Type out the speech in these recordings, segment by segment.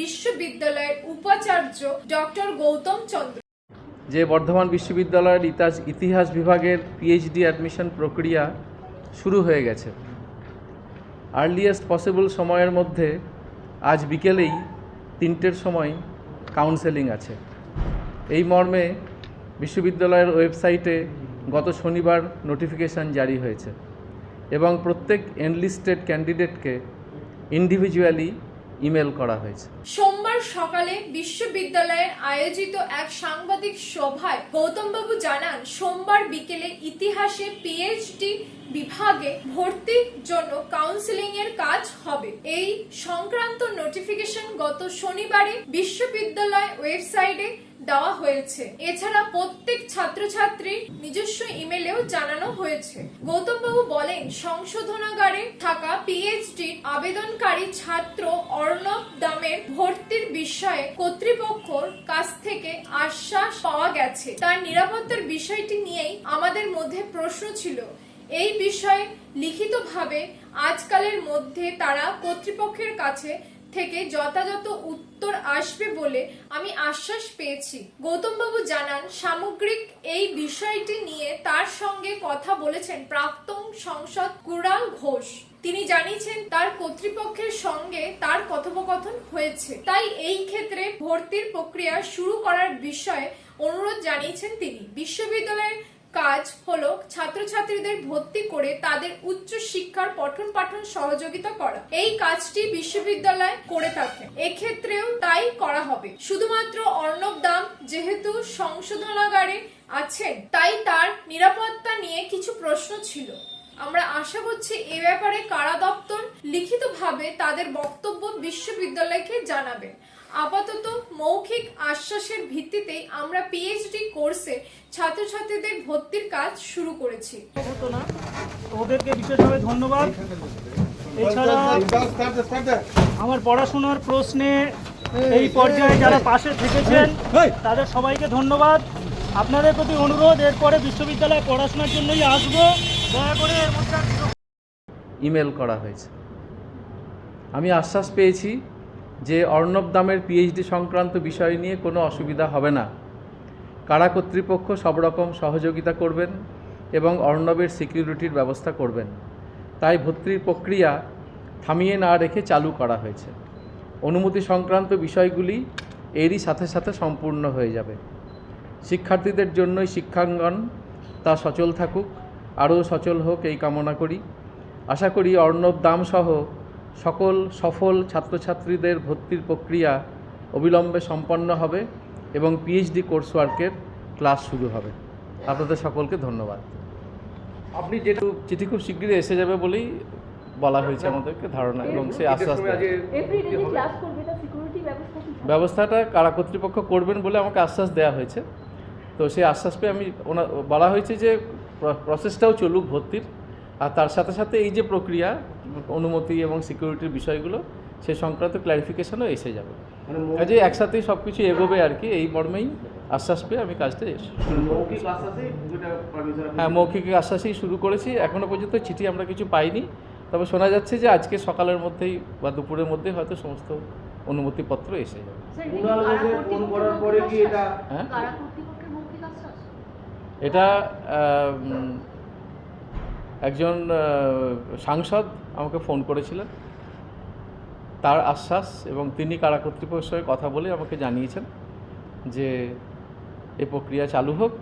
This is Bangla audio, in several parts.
বিশ্ববিদ্যালয়ের উপাচার্য ডক্টর গৌতম চন্দ্র। যে বর্ধমান বিশ্ববিদ্যালয়ের ইতিহাস ইতিহাস বিভাগের পিএইচডি অ্যাডমিশন প্রক্রিয়া শুরু হয়ে গেছে। আর্লিয়েস্ট পসিবল সময়ের মধ্যে আজ বিকেলেই তিনটের সময় কাউন্সেলিং আছে। এই মর্মে বিশ্ববিদ্যালয়ের ওয়েবসাইটে গত শনিবার নোটিফিকেশান জারি হয়েছে এবং প্রত্যেক এনলিস্টেড ক্যান্ডিডেটকে ইন্ডিভিজুয়ালি ইমেল করা হয়েছে। সোমবার সকালে বিশ্ববিদ্যালয়ের আয়োজিত এক সাংবাদিক সভায় গৌতম বাবু জানান, সোমবার বিকেলে ইতিহাসে পিএইচডি বিভাগে ভর্তির জন্য কাউন্সিলিং এর কাজ হবে। এই সংক্রান্ত নোটিফিকেশন গত শনিবারে বিশ্ববিদ্যালয় ওয়েবসাইটে দেওয়া হয়েছে। এছাড়া প্রত্যেক ছাত্রছাত্রীর নিজস্ব ইমেলেও জানানো হয়েছে। গৌতমবাবু বলেন, সংশোধনাগারে থাকা পিএইচডি আবেদনকারী ছাত্র অর্ণব দামের ভর্তির বিষয়ে কর্তৃপক্ষর কাছ থেকে আশ্বাস পাওয়া গেছে। তার নিরাপত্তার বিষয়টি নিয়েই আমাদের মধ্যে প্রশ্ন ছিল। এই বিষয়ে লিখিতভাবে আজকালের মধ্যে তারা কর্তৃপক্ষের কাছে থেকে যথাযথ উত্তর আসবে বলে আমি আশ্বাস পেয়েছি। গৌতমবাবু জানান, সামগ্রিক এই বিষয়টি নিয়ে তার সঙ্গে কথা বলেছেন প্রাক্তন সংসদ কুড়াল ঘোষ। তিনি জানিয়েছেন, তার কর্তৃপক্ষের সঙ্গে তার কথোপকথন হয়েছে। তাই এই ক্ষেত্রে ভর্তির প্রক্রিয়া শুরু করার বিষয়ে অনুরোধ জানিয়েছেন তিনি। বিশ্ববিদ্যালয়ের কাজ হলো ছাত্রছাত্রীদের ভর্তি করে তাদের উচ্চ শিক্ষার পঠন পাঠন সহযোগিতা করা। এই কাজটি বিশ্ববিদ্যালয় করে থাকে। এক্ষেত্রেও তাই করা হবে। শুধুমাত্র অর্ণব দাম যেহেতু সংশোধনাগারে আছেন, তাই তার নিরাপত্তা নিয়ে কিছু প্রশ্ন ছিল। আমরা আশা করছি এ ব্যাপারে কারা দপ্তর লিখিতভাবে তাদের বক্তব্য বিশ্ববিদ্যালয়কে জানাবে। আপাতত মৌখিক আশ্বাসের ভিত্তিতেই আমরা পিএইচডি কোর্সে ছাত্রছাত্রীদের ভর্তির কাজ শুরু করেছি। হতো না তো ওদেরকে বিশেষভাবে ধন্যবাদ। এছাড়া আমার পড়াশোনার প্রশ্নে এই পর্যায়ে যারা পাশে থেকেছেন তাদের সবাইকে ধন্যবাদ। আপনাদের প্রতি অনুরোধ এরপরে বিশ্ববিদ্যালয়ে পড়াশোনার জন্যই আসব। দয়া করে এর মধ্যে ইমেল করা হয়েছে। আমি আশ্বাস পেয়েছি যে অর্ণব দামের পিএইচডি সংক্রান্ত বিষয় নিয়ে কোনো অসুবিধা হবে না। কারা কর্তৃপক্ষ সব রকম সহযোগিতা করবেন এবং অর্ণবের সিকিউরিটির ব্যবস্থা করবেন? তাই ভর্তির প্রক্রিয়া থামিয়ে না রেখে চালু করা হয়েছে। অনুমতি সংক্রান্ত বিষয়গুলি এরই সাথে সাথে সম্পূর্ণ হয়ে যাবে। শিক্ষার্থীদের জন্যই শিক্ষাঙ্গন তা সচল থাকুক, আরও সচল হোক এই কামনা করি। আশা করি অর্ণব দামসহ সকল সফল ছাত্রছাত্রীদের ভর্তির প্রক্রিয়া অবিলম্বে সম্পন্ন হবে এবং পিএইচডি কোর্স ওয়ার্কের ক্লাস শুরু হবে আপনাদের সকলকে ধন্যবাদ আপনি যেটু চিঠি খুব শীঘ্রই এসে যাবে বলেই বলা হয়েছে আমাদেরকে ধারণা এবং সেই আশ্বাস দেওয়া। এপ্রিলে যে ক্লাস করবে তার সিকিউরিটি ব্যবস্থা কি থাকবে? ব্যবস্থাটা কারা কর্তৃপক্ষ করবেন বলে আমাকে আশ্বাস দেওয়া হয়েছে তো সেই আশ্বাস পেয়ে আমি ওনা বলা হয়েছে যে প্রসেসটাও চলুক ভর্তির আর তার সাথে সাথে এই যে প্রক্রিয়া অনুমতি এবং সিকিউরিটির বিষয়গুলো সে সংক্রান্ত ক্ল্যারিফিকেশনও এসে যাবে। কাজে একসাথেই সব কিছু এগোবে আর কি এই মর্মেই আশ্বাস পেয়ে আমি কাজটা শুরু করেছি হ্যাঁ মৌখিক আশ্বাসেই শুরু করেছি এখনও পর্যন্ত চিঠি আমরা কিছু পাইনি। তবে শোনা যাচ্ছে যে আজকে সকালের মধ্যেই বা দুপুরের মধ্যেই হয়তো সমস্ত অনুমতিপত্র এসে যাবে। এটা একজন সাংসদ আমাকে ফোন করেছিলেন। তার আশ্বাস এবং তিনি কারা কর্তৃপক্ষের সঙ্গে কথা বলে আমাকে জানিয়েছেন যে এই প্রক্রিয়া চালু হোক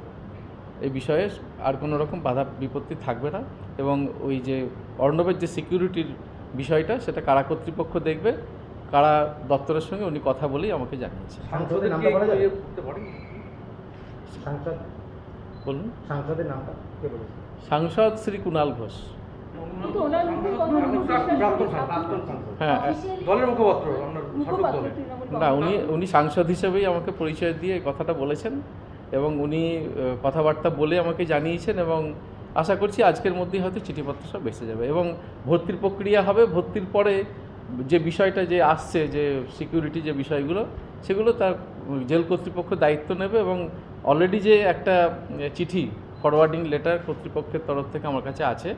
এই বিষয়ে আর কোনো রকম বাধা বিপত্তি থাকবে না এবং ওই যে অর্ণবের যে সিকিউরিটির বিষয়টা সেটা কারা কর্তৃপক্ষ দেখবে কারা দপ্তরের সঙ্গে উনি কথা বলেই আমাকে জানিয়েছেন। সাংসদের নামটা বলা যাবে? সাংসদ বলুন। সাংসদের নামটা কে বলেছে? সাংসদ শ্রী কুণাল ঘোষ। হ্যাঁ না উনি উনি সাংসদ হিসেবেই আমাকে পরিচয় দিয়ে এই কথাটা বলেছেন এবং উনি কথাবার্তা বলে আমাকে জানিয়েছেন এবং আশা করছি আজকের মধ্যেই হয়তো চিঠিপত্র সব এসে যাবে এবং ভর্তির প্রক্রিয়া হবে। ভর্তির পরে যে বিষয়টা যে আসছে যে সিকিউরিটি যে বিষয়গুলো সেগুলো তার জেল কর্তৃপক্ষ দায়িত্ব নেবে এবং অলরেডি যে একটা চিঠি ফরওয়ার্ডিং লেটার কর্তৃপক্ষের তরফ থেকে আমার কাছে আছে।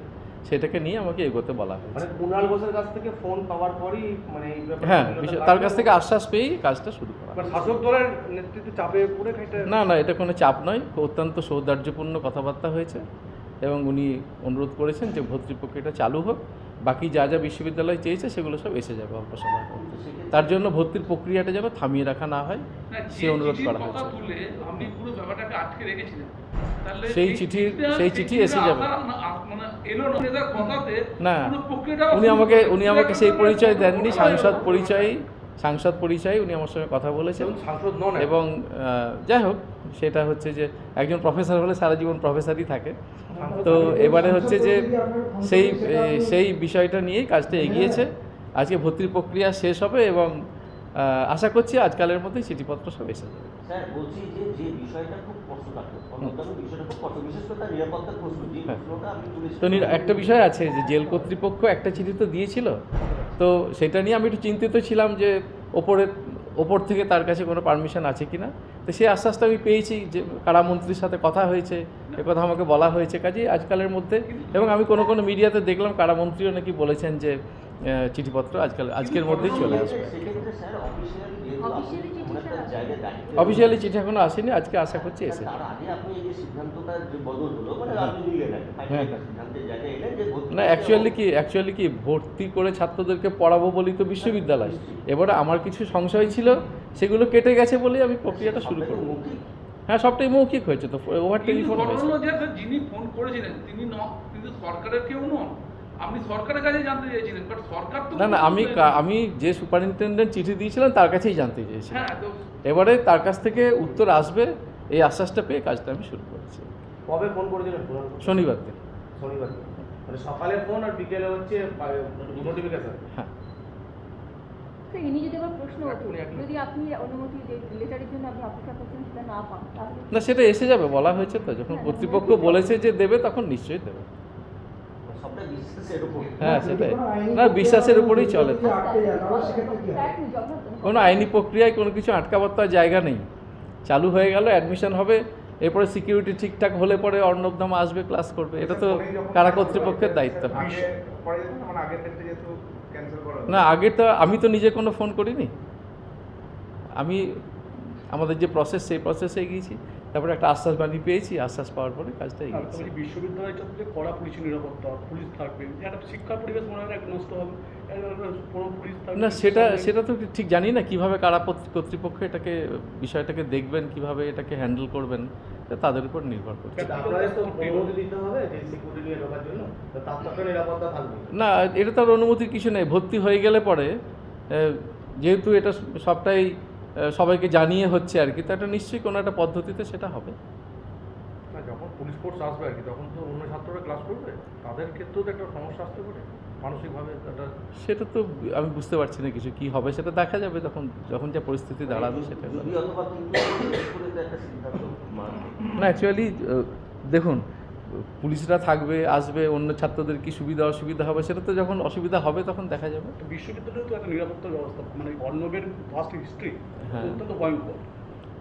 সেটাকে নিয়ে আমাকে এগোতে বলা হয়েছে। মানে কুণাল ঘোষের কাছ থেকে ফোন পাওয়ার পরই মানে হ্যাঁ তার কাছ থেকে আশ্বাস পেয়েই কাজটা শুরু করা মানে শাসক দলের নেতৃত্বে চাপে পড়ে না না এটা কোনো চাপ নয়। অত্যন্ত সৌহার্দ্যপূর্ণ কথাবার্তা হয়েছে এবং উনি অনুরোধ করেছেন যে ভর্তি প্রক্রিয়াটা চালু হোক। বাকি যা যা বিশ্ববিদ্যালয় চেয়েছে সেগুলো সব এসে যাবে অল্প মধ্যে। তার জন্য ভর্তির প্রক্রিয়াটা যেন থামিয়ে রাখা না হয় সে অনুরোধ করা হয়েছে। তুলে আপনি পুরো ব্যাপারটাকে আটকে রেখেছিলেন তাহলে সেই চিঠির- সেই চিঠি এসে যাবে। না- মানে উনি আমাকে উনি আমাকে সেই পরিচয় দেননি সাংসদ। পরিচয় সাংসদ পরিচয় উনি আমার সঙ্গে কথা বলেছেন। সাংসদ নন এবং যাই হোক সেটা হচ্ছে যে একজন প্রফেসর হলে সারা জীবন প্রফেসরই থাকে। তো এবারে হচ্ছে যে সেই সেই বিষয়টা নিয়েই কাজটা এগিয়েছে। আজকে ভর্তির প্রক্রিয়া শেষ হবে এবং আশা করছি আজকালের মধ্যেই চিঠিপত্র সব এসে যাবে। স্যার বলছি যে যে বিষয়টা খুব কষ্টদায়ক বিষয়টা খুব কষ্ট বিশেষ করে তার নিরাপত্তার প্রশ্ন যে হ্যাঁ। তো একটা বিষয় আছে যে জেল কর্তৃপক্ষ একটা চিঠি তো দিয়েছিল তো সেটা নিয়ে আমি একটু চিন্তিত ছিলাম যে ওপরে ওপর থেকে তার কাছে কোনো পারমিশন আছে কি না তো সেই আশ্বাসটা আমি পেয়েছি যে কারামন্ত্রীর সাথে কথা হয়েছে এ কথা আমাকে বলা হয়েছে। কাজেই আজকালের মধ্যে এবং আমি কোনো কোনো মিডিয়াতে দেখলাম কারামন্ত্রীও নাকি বলেছেন যে চিঠিপত্র আজকাল আজকের মধ্যেই চলে আসবে। অফিসিয়ালি চিঠি এখনও আসেনি আজকে আশা করছি এসে। তার আগে আপনি এই যে সিদ্ধান্তটা যে বদল হলো মানে হ্যাঁ। হ্যাঁ, না অ্যাকচুয়ালি কি অ্যাকচুয়ালি কি ভর্তি করে ছাত্রদেরকে পড়াবো বলি তো বিশ্ববিদ্যালয়। এবারে আমার কিছু সংশয় ছিল সেগুলো কেটে গেছে বলেই আমি প্রক্রিয়াটা শুরু করব হ্যাঁ সবটাই মৌখিক হয়েছে তো ওভার টেলিফোন যিনি ফোন করেছিলেন তিনি সরকারের কেউ নন। আপনি সরকারের কাছে জানতে চেয়েছিলেন বাট সরকার তো না না আমি। আমি যে সুপারিনটেন্ডেন্ট চিঠি দিয়েছিলাম তার কাছেই জানতে চেয়েছি হ্যাঁ তো এবারে তার কাছ থেকে উত্তর আসবে এই আশ্বাসটা পেয়ে কাজটা আমি শুরু করেছি। কবে ফোন করেছিলেন? শনিবার দিন। শনিবার মানে সকালে ফোন আর বিকেলে হচ্ছে নোটিফিকেশন হ্যাঁ। স্যার ইনি যদি আবার প্রশ্ন ওঠে যদি আপনি অনুমতি যে লেটারের জন্য আপনি অপেক্ষা করছেন সেটা না পান তাহলে না সেটা এসে যাবে বলা হয়েছে তো যখন কর্তৃপক্ষ বলেছে যে দেবে তখন নিশ্চয়ই দেবে। হ্যাঁ সেটাই। না, বিশ্বাসের উপরেই চলে। কোনো আইনি প্রক্রিয়ায় কোনো কিছু আটকাবার তো জায়গা নেই। চালু হয়ে গেল অ্যাডমিশন হবে, এরপরে সিকিউরিটি ঠিকঠাক হলে পরে অর্ণবধাম আসবে ক্লাস করবে। এটা তো কারা কর্তৃপক্ষের দায়িত্ব। না, আগে তো আমি তো নিজে কোনো ফোন করিনি। আমি, আমাদের যে প্রসেস সেই প্রসেসে এগিয়েছি তারপরে একটা আশ্বাস বাণী পেয়েছি আশ্বাস পাওয়ার পরে কাজটা এগিয়েছি বিশ্ববিদ্যালয়টা কড়া পুলিশ নিরাপত্তা পুলিশ থাকবে। একটা শিক্ষা পরিবেশ মনে হয় নষ্ট হবে। একটা পুরো পুলিশ থাকবে না সেটা সেটা তো ঠিক জানি না কীভাবে কারা কর্তৃপক্ষ এটাকে বিষয়টাকে দেখবেন কীভাবে এটাকে হ্যান্ডেল করবেন তাদের উপর নির্ভর করছে। আপনাদের তো অনুমতি দিতে হবে যে সিকিউরিটি নিয়ে ঢোকার জন্য। তো তার তো একটা নিরাপত্তা থাকবে। না এটা তো আর অনুমতির কিছু নেই ভর্তি হয়ে গেলে পরে যেহেতু এটা সবটাই সবাইকে জানিয়ে হচ্ছে আর কি। তো এটা নিশ্চয়ই কোনো একটা পদ্ধতিতে সেটা হবে। না যখন পুলিশ ফোর্স আসবে আর কি তখন তো অন্য ছাত্ররা ক্লাস করবে। তাদের ক্ষেত্রেও তো একটা সমস্যা আসতে পারে। মানসিকভাবে একটা সেটা তো আমি বুঝতে পারছি না কিছু। কি হবে সেটা দেখা যাবে তখন যখন যা পরিস্থিতি দাঁড়াবে সেটা। একটা। না অ্যাকচুয়ালি দেখুন পুলিশরা থাকবে আসবে অন্য ছাত্রদের কি সুবিধা অসুবিধা হবে সেটা তো যখন অসুবিধা হবে তখন দেখা যাবে। বিশ্ববিদ্যালয়ে তো একটা নিরাপত্তা ব্যবস্থা মানে অর্ণবের ফার্স্ট হিস্ট্রি। অত্যন্ত ভয়ঙ্কর।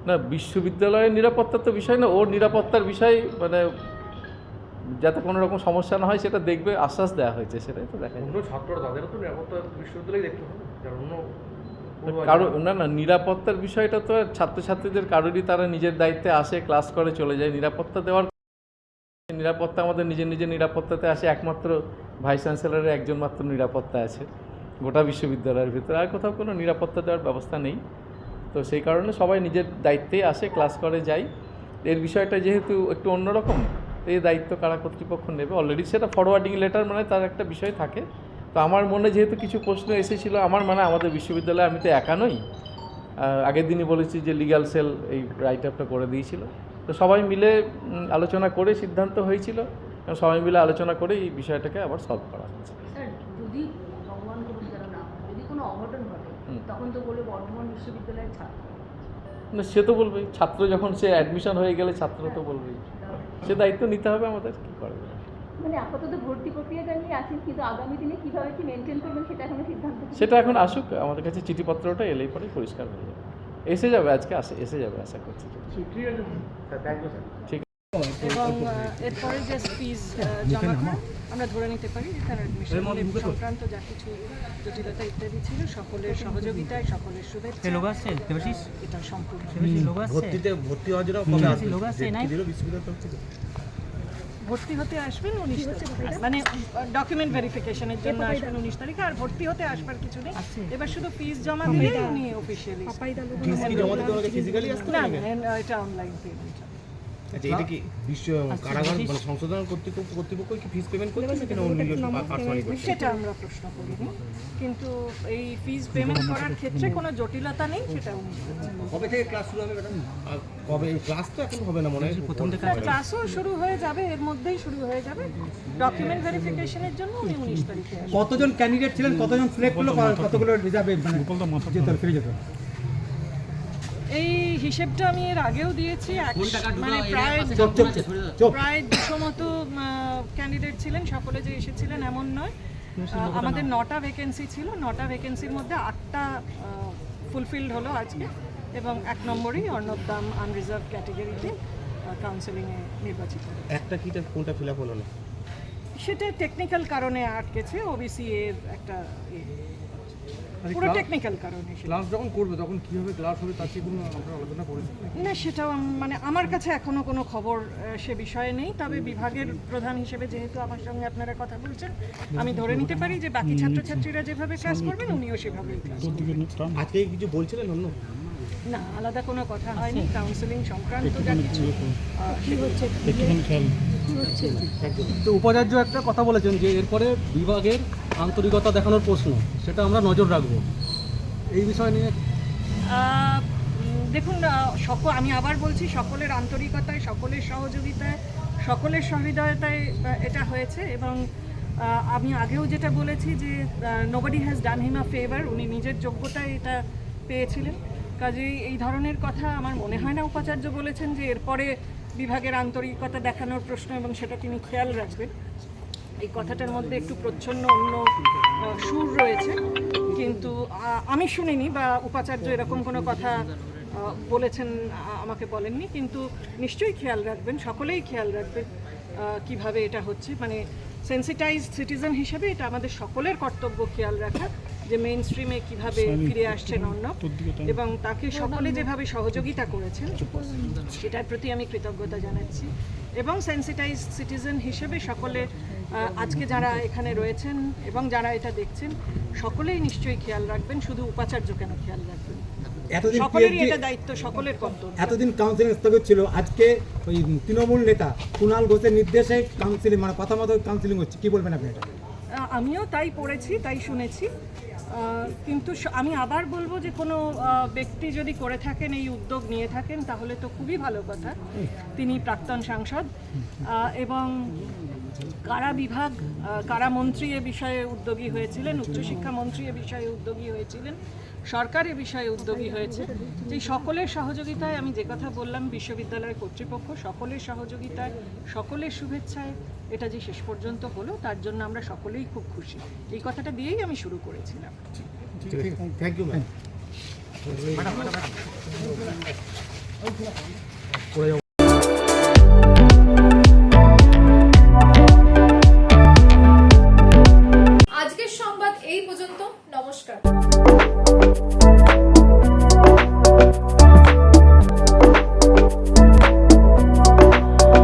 না বিশ্ববিদ্যালয়ের নিরাপত্তার তো বিষয় না ওর নিরাপত্তার বিষয় মানে যাতে কোনো রকম সমস্যা না হয় সেটা দেখবে আশ্বাস দেওয়া হয়েছে সেটাই তো দেখা অন্য ছাত্ররা তাদেরও তো নিরাপত্তা বিশ্ববিদ্যালয়ে দেখতে হবে যারা অন্য কারও না না নিরাপত্তার বিষয়টা তো ছাত্রছাত্রীদের কারোরই তারা নিজের দায়িত্বে আসে ক্লাস করে চলে যায় নিরাপত্তা দেওয়ার নিরাপত্তা আমাদের নিজের নিজের নিরাপত্তাতে আসে, একমাত্র ভাইস চ্যান্সেলরের একজন মাত্র নিরাপত্তা আছে, গোটা বিশ্ববিদ্যালয়ের ভিতরে। আর কোথাও কোনো নিরাপত্তা দেওয়ার ব্যবস্থা নেই। তো সেই কারণে সবাই নিজের দায়িত্বেই আসে, ক্লাস করে যায় এর বিষয়টা যেহেতু একটু অন্যরকম এই দায়িত্ব কারা কর্তৃপক্ষ নেবে? অলরেডি সেটা ফরওয়ার্ডিং লেটার মানে তার একটা বিষয় থাকে। তো আমার মনে যেহেতু কিছু প্রশ্ন এসেছিল, আমার মানে আমাদের বিশ্ববিদ্যালয়ে আমি তো একা নই। আগের দিনই বলেছি যে লিগাল সেল এই রাইট আপটা করে দিয়েছিল। তো সবাই মিলে আলোচনা করে সিদ্ধান্ত হয়েছিল। এবং সবাই মিলে আলোচনা করে এই বিষয়টাকে আবার সলভ করা হয়েছে না হয়, সে তো বলবেই ছাত্র যখন সে অ্যাডমিশন হয়ে গেলে ছাত্র তো বলবেই। সে দায়িত্ব নিতে হবে আমাদের কী করে মানে আপাতত ভর্তি প্রক্রিয়াটা নিয়ে আছেন কিন্তু আগামী দিনে কীভাবে কি মেনটেন করবেন সেটা এখনও সিদ্ধান্ত। সেটা এখন আসুক আমাদের কাছে চিঠিপত্রটা এলেই পরে পরিষ্কার হয়ে যাবে। এসে যাবে আজকে আসে এসে যাবে আশা করছি। ঠিক এবং এরপরে যে ফিজ জমা করা আমরা ধরে নিতে পারি যে তার অ্যাডমিশন সংক্রান্ত যা কিছু জটিলতা ইত্যাদি ছিল সকলের সহযোগিতায় সকলের শুভেচ্ছা লোক এটা সম্পূর্ণ। ভর্তিতে ভর্তি হওয়ার জন্য লোক আসছে? নাই দিল বিশ্ববিদ্যালয় তরফ থেকে ভর্তি হতে আসবেন উনিশ তারিখে। মানে ডকুমেন্ট ভেরিফিকেশনের জন্য আসবেন উনিশ তারিখে। আর ভর্তি হতে আসবার কিছু নেই। এবার শুধু ফিস জমা দিলে উনি অফিসিয়ালি ফিস কি জমা দিতে হবে ফিজিক্যালি আসতে না হবে না, এটা অনলাইন পেমেন্ট আচ্ছা এটা কি বিশ্ব কারাগার মানে সংশোধন কর্তৃপক্ষ কর্তৃপক্ষ কি ফিস পেমেন্ট নাকি না অন্য নিজস্ব সেটা আমরা প্রশ্ন করিনি। কিন্তু এই ফিজ পেমেন্ট করার ক্ষেত্রে কোনো জটিলতা নেই সেটা কবে থেকে ক্লাস শুরু হবে ম্যাডাম? কবে? ক্লাস তো এখন হবে না মনে হয়। প্রথম থেকে ক্লাসও শুরু হয়ে যাবে এর মধ্যেই শুরু হয়ে যাবে। ডকুমেন্ট ভেরিফিকেশনের জন্য উনি উনিশ তারিখে কতজন ক্যান্ডিডেট ছিলেন? কতজন সিলেক্ট হলো? কতগুলো রিজার্ভে মানে যেত ফিরে যেত এই হিসেবটা আমি এর আগেও দিয়েছি মানে প্রায় প্রায় দুশো মতো ক্যান্ডিডেট ছিলেন সকলে যে এসেছিলেন এমন নয়। আমাদের নটা ভ্যাকেন্সি ছিল নটা ভ্যাকেন্সির মধ্যে আটটা ফুলফিলড হলো আজকে এবং এক নম্বরই অর্ণব দাম আনরিজার্ভ ক্যাটেগরিতে কাউন্সেলিংয়ে নির্বাচিত একটা কিটা কোনটা ফিল আপ হলো না? সেটা টেকনিক্যাল কারণে আটকেছে ওবিসি এর একটা এ। পুরো টেকনিক্যাল কারণে ক্লাস যখন করবে তখন কীভাবে ক্লাস হবে তার কি কোনো আমরা আলোচনা করেছি না সেটাও মানে আমার কাছে এখনও কোনো খবর সে বিষয়ে নেই। তবে বিভাগের প্রধান হিসেবে যেহেতু আমার সঙ্গে আপনারা কথা বলছেন আমি ধরে নিতে পারি যে বাকি ছাত্রছাত্রীরা যেভাবে ক্লাস করবেন উনিও সেভাবেই ক্লাস আজকে কিছু বলছিলেন অন্য না আলাদা কোনো কথা হয়নি। কাউন্সেলিং সংক্রান্ত যা কিছু সে হচ্ছে তো উপাচার্য একটা কথা বলেছেন যে এরপরে বিভাগের আন্তরিকতা দেখানোর প্রশ্ন, সেটা আমরা নজর রাখব। এই বিষয় নিয়ে দেখুন সকল আমি আবার বলছি, সকলের আন্তরিকতায়, সকলের সহযোগিতায়, সকলের সহৃদয়তায় এটা হয়েছে এবং আমি আগেও যেটা বলেছি যে nobody has done him a favour উনি নিজের যোগ্যতায় এটা পেয়েছিলেন। কাজেই এই ধরনের কথা আমার মনে হয় না উপাচার্য বলেছেন যে এরপরে বিভাগের আন্তরিকতা দেখানোর প্রশ্ন এবং সেটা তিনি খেয়াল রাখবেন। এই কথাটার মধ্যে একটু প্রচ্ছন্ন অন্য সুর রয়েছে। কিন্তু আমি শুনিনি বা উপাচার্য এরকম কোনো কথা বলেছেন আমাকে বলেননি। কিন্তু নিশ্চয়ই খেয়াল রাখবেন, সকলেই খেয়াল রাখবেন কীভাবে এটা হচ্ছে। মানে সেন্সিটাইজ সিটিজেন হিসেবে এটা আমাদের সকলের কর্তব্য খেয়াল রাখা। যে মেইন স্ট্রিমে কীভাবে ফিরে আসছেন অর্ণব এবং তাকে সকলে যেভাবে সহযোগিতা করেছেন সেটার প্রতি আমি কৃতজ্ঞতা জানাচ্ছি। এবং সেন্সিটাইজ সিটিজেন হিসেবে সকলে আজকে যারা এখানে রয়েছেন এবং যারা এটা দেখছেন সকলেই নিশ্চয়ই খেয়াল রাখবেন শুধু উপাচার্য কেন খেয়াল রাখবেন? এতদিন সকলেরই এটা দায়িত্ব সকলের কর্তব্য। এতদিন কাউন্সিলিং স্থগিত ছিল আজকে ওই তৃণমূল নেতা কুণাল ঘোষের নির্দেশে কাউন্সিলিং মানে কথা মতো কাউন্সিলিং হচ্ছে কি বলবেন আপনি এটা? আমিও তাই পড়েছি, তাই শুনেছি। কিন্তু আমি আবার বলব যে কোনো ব্যক্তি যদি করে থাকেন, এই উদ্যোগ নিয়ে থাকেন, তাহলে তো খুবই ভালো কথা। তিনি প্রাক্তন সাংসদ। এবং কারা বিভাগ কারা মন্ত্রী এ বিষয়ে উদ্যোগী হয়েছিলেন, উচ্চশিক্ষা মন্ত্রী এ বিষয়ে উদ্যোগী হয়েছিলেন সরকার এ বিষয়ে উদ্যোগী হয়েছে। যে সকলের সহযোগিতায় আমি যে কথা বললাম বিশ্ববিদ্যালয়ের কর্তৃপক্ষ সকলের সহযোগিতায় সকলের শুভেচ্ছায় এটা যে শেষ পর্যন্ত হলো তার জন্য আমরা সকলেই খুব খুশি। এই কথাটা দিয়েই আমি শুরু করেছিলাম। Thank you ma'am